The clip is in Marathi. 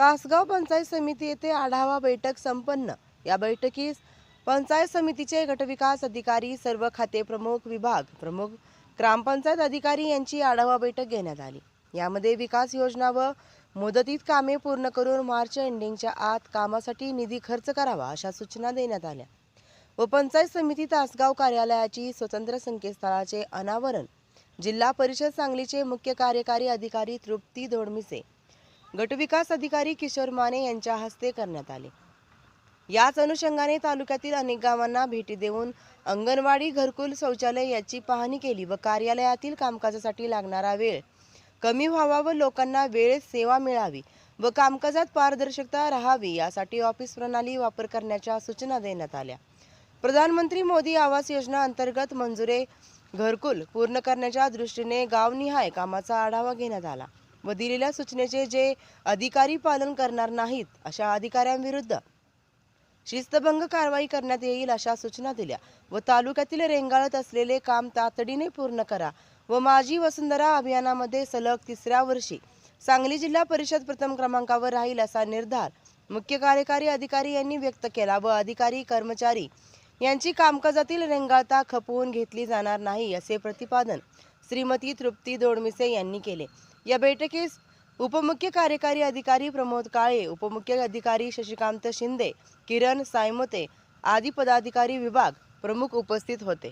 तासगाव पंचायत समिती येथे आढावा बैठक संपन्न. या बैठकीस पंचायत समितीचे गटविकास अधिकारी सर्व खाते प्रमुख विभाग प्रमुख ग्रामपंचायत अधिकारी यांची आढावा बैठक घेण्यात आली. यामध्ये विकास योजना व मुदतीत कामे पूर्ण करून मार्च एंडिंगच्या आत कामासाठी निधी खर्च करावा अशा सूचना देण्यात आल्या. व पंचायत समिती तासगाव कार्यालयाची स्वतंत्र संकेतस्थळाचे अनावरण जिल्हा परिषद सांगलीचे मुख्य कार्यकारी अधिकारी तृप्ती धोडमिसे गटविकास अधिकारी किशोर माने यांच्या हस्ते करण्यात आले. याच अनुषंगाने तालुक्यातील अनेक गावांना भेटी देऊन अंगणवाडी घरकुल शौचालय याची पाहणी केली व कार्यालयातील कामकाजासाठी लागणारा वेळ कमी व्हावा व लोकांना वेळेत सेवा मिळावी व कामकाजात पारदर्शकता राहावी यासाठी ऑफिस प्रणाली वापर करण्याच्या सूचना देण्यात आल्या. प्रधानमंत्री मोदी आवास योजना अंतर्गत मंजुरे घरकुल पूर्ण करण्याच्या दृष्टीने गावनिहाय कामाचा आढावा घेण्यात आला. व दिलेल्या सूचनेचे जे अधिकारी पालन करणार नाहीत अशा अधिकाऱ्यांविरुद्ध शिस्तभंग कारवाई करण्यात येईल अशा सूचना दिल्या. व तालुक्यातील रेंगाळत असलेले काम तातडीने पूर्ण करा व माझी वसुंधरा अभियानामध्ये सलग तिसऱ्या वर्षी सांगली जिल्हा परिषद प्रथम क्रमांकावर राहील असा निर्धार मुख्य कार्यकारी अधिकारी यांनी व्यक्त केला व अधिकारी कर्मचारी यांची कामकाजातील रेंगाळता खपवून घेतली जाणार नाही असे प्रतिपादन श्रीमती तृप्ती दोडमिसे यांनी केले. या बैठकीस उपमुख्य कार्यकारी अधिकारी प्रमोद काळे उपमुख्य अधिकारी शशिकांत शिंदे किरण सायमते आदी पदाधिकारी विभाग प्रमुख उपस्थित होते.